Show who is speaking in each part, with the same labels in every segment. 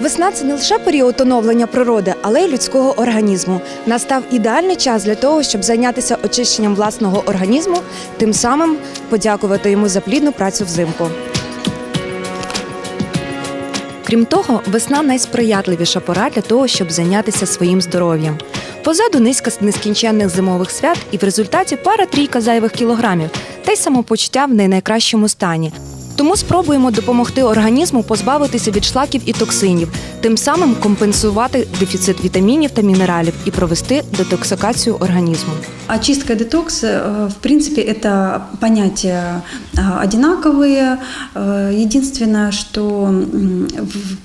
Speaker 1: Весна це не лише період оновлення природи, але й людського організму. Настав ідеальний час для того, щоб зайнятися очищенням власного організму, тим самим подякувати йому за плідну працю взимку. Крім того, весна найсприятливіша пора для того, щоб зайнятися своїм здоров'ям. Позаду низка нескінченних зимових свят, і в результаті пара-трійка зайвих кілограмів, та й самопочуття в не найкращому стані. Тому спробуємо допомогти організму позбавитися від шлаків і токсинів, тим самим компенсувати дефіцит вітамінів та мінералів і провести детоксикацію організму.
Speaker 2: Очистка и детокс, э, в принципе, это понятия э, одинаковые. Э, Единственное, что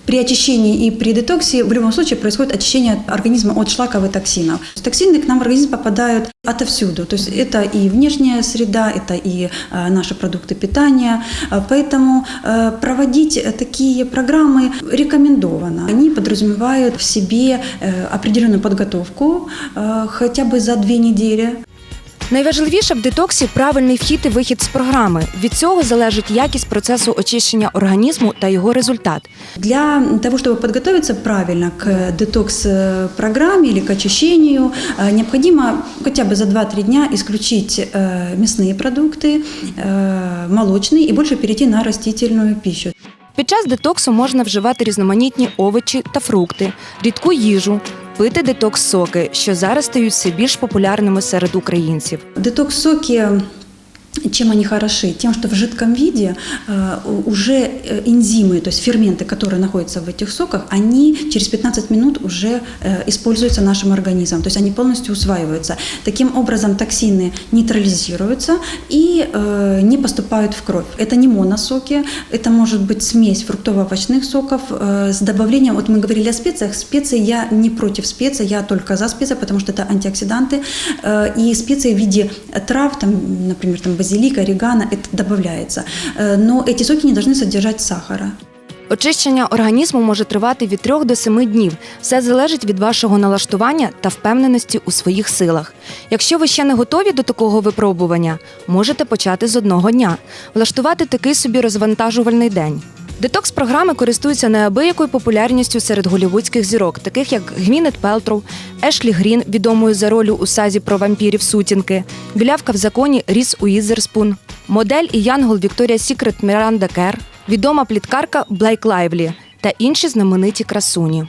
Speaker 2: при очищении и при детоксе в любом случае происходит очищение организма от шлаков и токсинов. Токсины к нам в организм попадают отовсюду. То есть это и внешняя среда, это и э, наши продукты питания. Э, Поэтому э, проводить такие программы рекомендовано. Они подразумевают в себе определенную подготовку хотя бы за две недели.
Speaker 1: Найважливіше в детоксі правильний вхід і вихід з програми. Від цього залежить якість процесу очищення організму та його результат.
Speaker 2: Для того, чтобы подготовиться правильно к детокс-программе или к очищению, э, необходимо хотя бы за 2-3 дня исключить э, мясные продукты, э, молочные и больше перейти на растительную пищу.
Speaker 1: Під час детоксу можна вживати різноманітні овочі та фрукти, рідку їжу, пити детокс-соки, що зараз стають все більш популярними серед українців.
Speaker 2: Детокс-соки чем они хороши? Тем, что в жидком виде э, уже э, энзимы, то есть ферменты, которые находятся в этих соках, они через 15 минут уже э, используются нашим организмом, то есть они полностью усваиваются. Таким образом токсины нейтрализируются и не поступают в кровь. Это не моносоки, это может быть смесь фруктово-овощных соков с добавлением, вот мы говорили о специях, специи я не против специй, я только за специи, потому что это антиоксиданты, и специи в виде трав, там, например, там базилик, орегано, это добавляется. Э, Но эти соки не должны содержать сахара.
Speaker 1: Очищення організму може тривати від 3 до 7 днів. Все залежить від вашого налаштування та впевненості у своїх силах. Якщо ви ще не готові до такого випробування, можете почати з одного дня, влаштувати такий собі розвантажувальний день. Детокс-програми користуються неабиякою популярністю серед голівудських зірок, таких як Гвінет Пелтроу, Ешлі Грін, відомою за роль у сазі про вампірів сутінки, білявка в законі Ріс Уізерспун, модель і янгол Вікторія Сікрет Міранда Кер, відома пліткарка Блейк Лайвлі та інші знамениті красуні.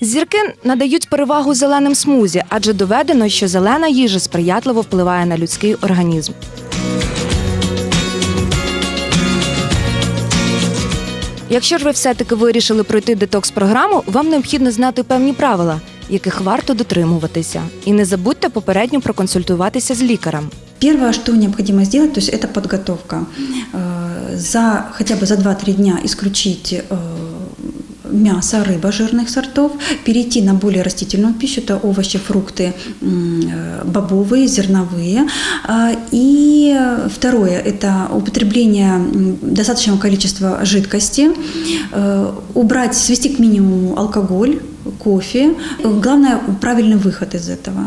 Speaker 1: Зірки надають перевагу зеленим смузі, адже доведено, що зелена їжа сприятливо впливає на людський організм. Якщо ж ви все-таки вирішили пройти детокс-програму, вам необхідно знати певні правила, яких варто дотримуватися. І не забудьте попередньо проконсультуватися з лікарем.
Speaker 2: Первое, что необходимо сделать, то есть это подготовка. Э, За хотя бы за 2-3 дня исключить э, мясо, рыба жирных сортов, перейти на более растительную пищу, это овощи, фрукты э, бобовые, зерновые. А, И второе, это употребление достаточного количества жидкости, э, убрать, свести к минимуму алкоголь, кофе. Главное, правильный выход из этого.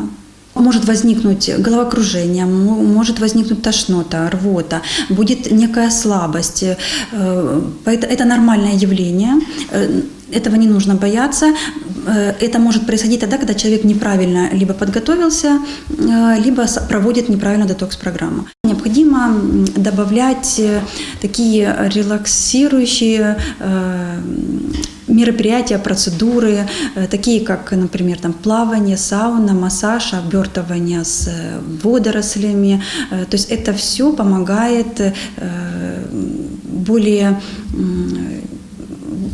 Speaker 2: Может возникнуть головокружение, может возникнуть тошнота, рвота, будет некая слабость. Э, Это нормальное явление. Э, Этого не нужно бояться. Э, Это может происходить тогда, когда человек неправильно либо подготовился, либо проводит неправильно детокс-программу. Необходимо добавлять такие релаксирующие мероприятия, процедуры, э, такие как, например, там, плавание, сауна, массаж, обертывание с э, водорослями. Э, То есть это все помогает более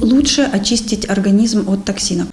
Speaker 2: лучше очистить организм от токсинов.